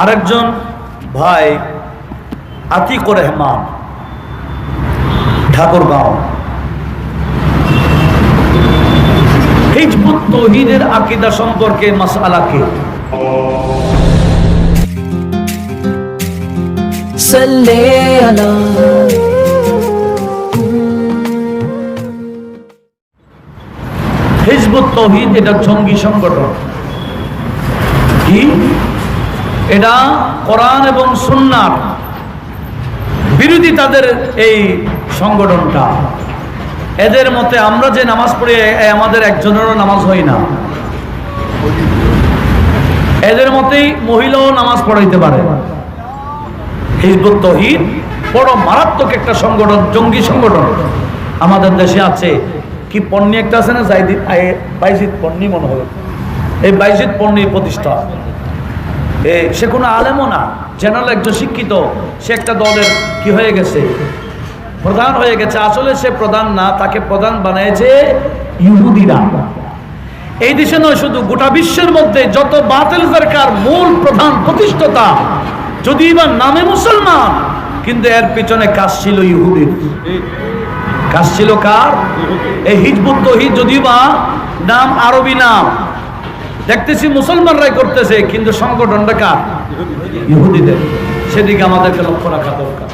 আরেকজন ভাই আতিকুর রহমান ঠাকুরগাঁও। হিজবুত তহিদের আকিদা সম্পর্কে মশালাকে হিজবুত তহিদ এটা জঙ্গি সংগঠন। কি? এটা কোরআন এবং সুন্নার বিরোধী তাদের এই সংগঠনটা। এদের মতে আমরা যে নামাজ পড়ি আমাদের একজনেরও নামাজ হয় না। এদের মতেই মহিলাও নামাজ পড়াইতে পারে। হিজবুত তহিদ বড় মারাত্মক একটা সংগঠন, জঙ্গি সংগঠন আমাদের দেশে আছে। কি পণ্যি একটা আছে না জাইদিদ আয়ে- বাইজিদ পণ্যি মনে হবে এই বাইজিদ পণ্যি প্রতিষ্ঠা। সে কোনো আলেমও না জেনারেল একজন শিক্ষিত, সে একটা দলের কি হয়ে গেছে? প্রধান হয়ে গেছে, আসলে সে প্রধান না, তাকে প্রধান বানিয়েছে ইহুদিরা। এই দেশে নয়, শুধু গোটা বিশ্বের মধ্যে যত বাতিল সরকার মূল প্রধান প্রতিষ্ঠাতা যদি বা নামে মুসলমান, কিন্তু এর পিছনে কাজ ছিল ইহুদির। কাজ ছিল কার? এই হিজবুত তহিদ যদিও বা নাম আরবি নাম দেখতেছি মুসলমানরাই করতেছে কিন্তু সংগঠনটা কার? ইহুদিদের। সেদিকে আমাদেরকে লক্ষ্য রাখা দরকার।